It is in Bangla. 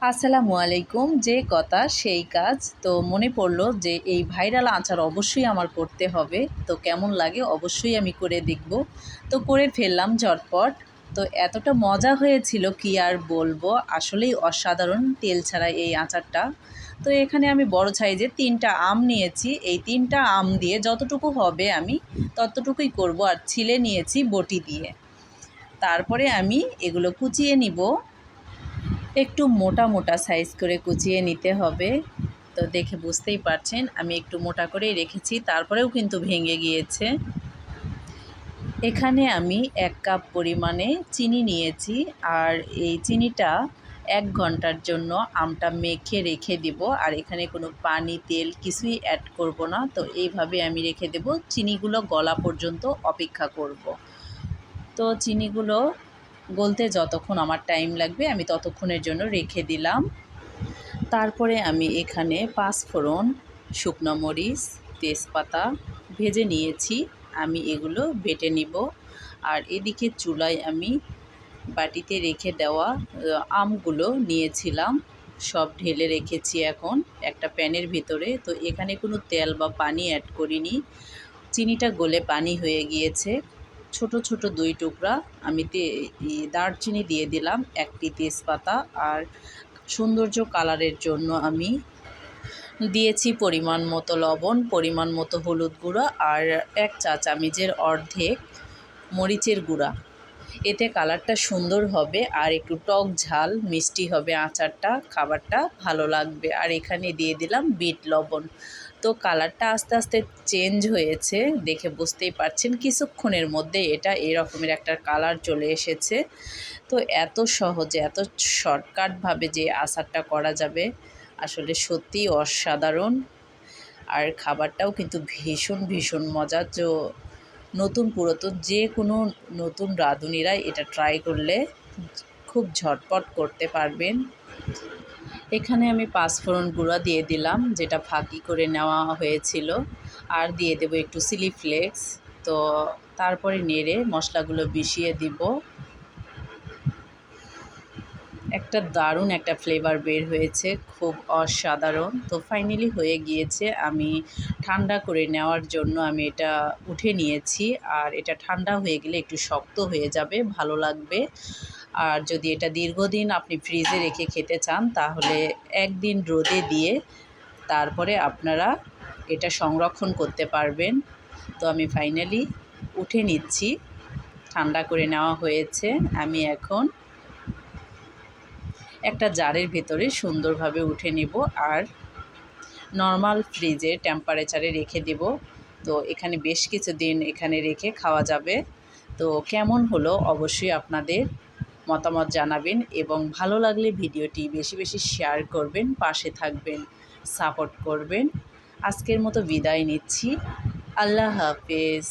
আসসালামু আলাইকুম, যে কথা সেই কাজ। তো মনে পড়ল যে এই ভাইরাল আচার অবশ্যই আমার করতে হবে। তো কেমন লাগে অবশ্যই আমি করে দেখব। তো করে ফেললাম ঝটপট। তো এতটা মজা হয়েছিল কি আর বলব? আসলেই অসাধারণ তেল ছাড়া এই আচারটা। তো এখানে আমি বড় সাইজের তিনটা আম নিয়েছি। এই তিনটা আম দিয়ে যতটুকু হবে আমি ততটুকুই করব। আর ছিলে নিয়েছি বটি দিয়ে। তারপরে আমি এগুলো কুচিয়ে নিব। একটু মোটা মোটা সাইজ করে কুচিয়ে নিতে হবে। তো দেখে বুঝতেই পারছেন, আমি একটু মোটা করেই রেখেছি, তারপরেও কিন্তু ভেঙে গিয়েছে। এখানে আমি এক কাপ পরিমাণে চিনি নিয়েছি, আর এই চিনিটা এক ঘণ্টার জন্য আমটা মেখে রেখে দিব, আর এখানে কোনো পানি, তেল কিছুই অ্যাড করব না। তো এইভাবে আমি রেখে দেব, চিনিগুলো গলা পর্যন্ত অপেক্ষা করব। তো চিনিগুলো গলতে যতক্ষণ আমার টাইম লাগবে, আমি ততক্ষণের জন্য রেখে দিলাম। তারপরে আমি এখানে পাঁচফোড়ন, শুকনো মরিচ, তেজপাতা ভেজে নিয়েছি। আমি এগুলো বেটে নিব। আর এদিকে চুলায় আমি বাটিতে রেখে দেওয়া আমগুলো নিয়েছিলাম। সব ঢেলে রেখেছি এখন একটা প্যানের ভিতরে। তো এখানে কোনো তেল বা পানি অ্যাড করিনি। চিনিটা গলে পানি হয়ে গিয়েছে। ছোট ছোট দুই টুকরা, আমি দারচিনি দিয়ে দিলাম, একটি তেজপাতা, আর সৌন্দর্য কালারের জন্য আমি দিয়েছি পরিমাণ মতো লবণ, পরিমাণ মতো হলুদ গুঁড়া, আর এক চা চামচের অর্ধেক মরিচের গুঁড়া। এতে কালারটা সুন্দর হবে, আর একটু টক ঝাল, মিষ্টি হবে আচারটা, খাবারটা ভালো লাগবে। আর এখানে দিয়ে দিলাম বিট লবণ। তো কালারটা আস্তে আস্তে চেঞ্জ হয়েছে, দেখে বুঝতেই পারছেন। কিছুক্ষণের মধ্যে এটা এরকমের একটা কালার চলে এসেছে। তো এত সহজে, এত শর্টকাটভাবে যে আচারটা করা যাবে, আসলে সত্যিই অসাধারণ। আর খাবারটাও কিন্তু ভীষণ ভীষণ মজা তো নতুন পুরাতন, যে কোনো নতুন রাঁধুনিরা এটা ট্রাই করলে খুব ঝটপট করতে পারবেন। এখানে আমি পাঁচফোড়ন গুঁড়া দিয়ে দিলাম, যেটা ফাঁকি করে নেওয়া হয়েছিল। আর দিয়ে দেব একটু সিলি ফ্লেক্স। তো তারপরে নেড়ে মশলাগুলো বিষিয়ে দিব। একটা দারুণ একটা ফ্লেভার বের হয়েছে, খুব অসাধারণ। তো ফাইনালি হয়ে গিয়েছে, আমি ঠান্ডা করে নেওয়ার জন্য আমি এটা উঠে নিয়েছি, আর এটা ঠান্ডা হয়ে গেলে একটু শক্ত হয়ে যাবে, ভালো লাগবে। আর যদি এটা দীর্ঘদিন আপনি ফ্রিজে রেখে খেতে চান, তাহলে একদিন রোদে দিয়ে তারপরে আপনারা এটা সংরক্ষণ করতে পারবেন। তো আমি ফাইনালি উঠে নিচ্ছি, ঠান্ডা করে নেওয়া হয়েছে, আমি এখন একটা জারের ভেতরে সুন্দরভাবে উঠে নেব আর নর্মাল ফ্রিজে টেম্পারেচারে রেখে দেব। তো এখানে বেশ কিছু দিন এখানে রেখে খাওয়া যাবে। তো কেমন হলো অবশ্যই আপনাদের মতামত জানাবেন এবং ভালো লাগলে ভিডিওটি বেশি বেশি শেয়ার করবেন, পাশে থাকবেন সাপোর্ট করবেন। আজকের মতো বিদায় নিচ্ছি। আল্লাহ হাফেজ।